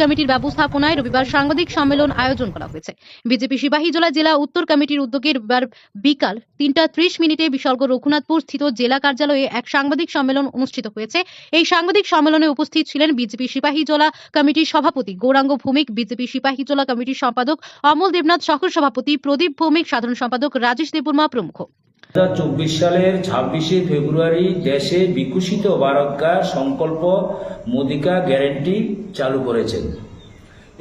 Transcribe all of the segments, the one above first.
কমিটির ব্যবস্থাপনায় রবিবার সাংবাদিক সম্মেলন আয়োজন করা হয়েছে। বিজেপি সিপাহীজলা জেলা উত্তর কমিটির উদ্যোগে রবিবার বিকাল তিনটা ত্রিশ মিনিটে বিসর্গ রঘুনাথপুর স্থিত জেলা কার্যালয়ে এক সাংবাদিক সম্মেলন অনুষ্ঠিত হয়েছে। এই সাংবাদিক সম্মেলনে উপস্থিত ছিলেন বিজেপি সিপাহী সিপাহীজলা কমিটির সভাপতি গৌরাঙ্গ ভৌমিক, বিজেপি সিপাহী সিপাহীজলা কমিটির সম্পাদক অমল দেবনাথ সহ সভাপতি প্রদীপ ভৌমিক, সাধারণ সম্পাদক রাজেশ দেববর্মা প্রমুখ। চব্বিশ সালের ছাব্বিশে ফেব্রুয়ারি দেশে বিকশিত ভারতকা সংকল্প মোদিকা গ্যারেন্টি চালু করেছেন।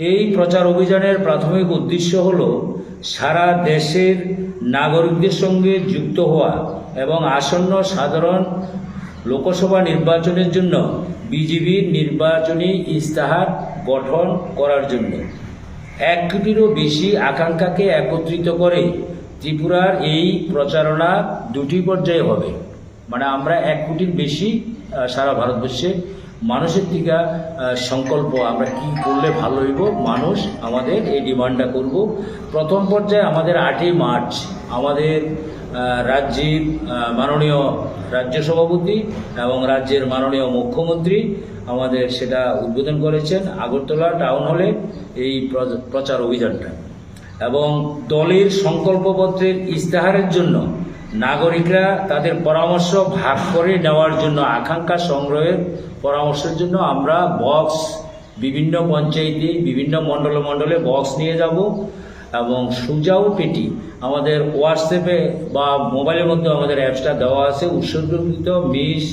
এই প্রচার অভিযানের প্রাথমিক উদ্দেশ্য হল সারা দেশের নাগরিকদের সঙ্গে যুক্ত হওয়া এবং আসন্ন সাধারণ লোকসভা নির্বাচনের জন্য বিজেপির নির্বাচনী ইস্তাহার গঠন করার জন্য। এক কোটিরও বেশি আকাঙ্ক্ষাকে একত্রিত করে ত্রিপুরার এই প্রচারণা দুটি পর্যায়ে হবে। মানে আমরা এক কোটির বেশি সারা ভারতবর্ষে মানুষের আহ, সংকল্প আমরা কি করলে ভালো হইব মানুষ আমাদের এই ডিমান্ডটা করব। প্রথম পর্যায়ে আমাদের আটই মার্চ আমাদের রাজ্যের মাননীয় রাজ্য সভাপতি এবং রাজ্যের মাননীয় মুখ্যমন্ত্রী আমাদের সেটা উদ্বোধন করেছেন আগরতলা টাউন হলে এই প্রচার অভিযানটা। এবং দলের সংকল্পপত্রের ইস্তাহারের জন্য নাগরিকরা তাদের পরামর্শ ভাগ করে নেওয়ার জন্য, আকাঙ্ক্ষা সংগ্রহের পরামর্শের জন্য আমরা বক্স বিভিন্ন পঞ্চায়েতে, বিভিন্ন মণ্ডলে মণ্ডলে বক্স নিয়ে যাব এবং সুজাও পেটি আমাদের হোয়াটসঅ্যাপে বা মোবাইলের মধ্যে আমাদের অ্যাপসটা দেওয়া আছে। উৎসর্গীকৃত মিস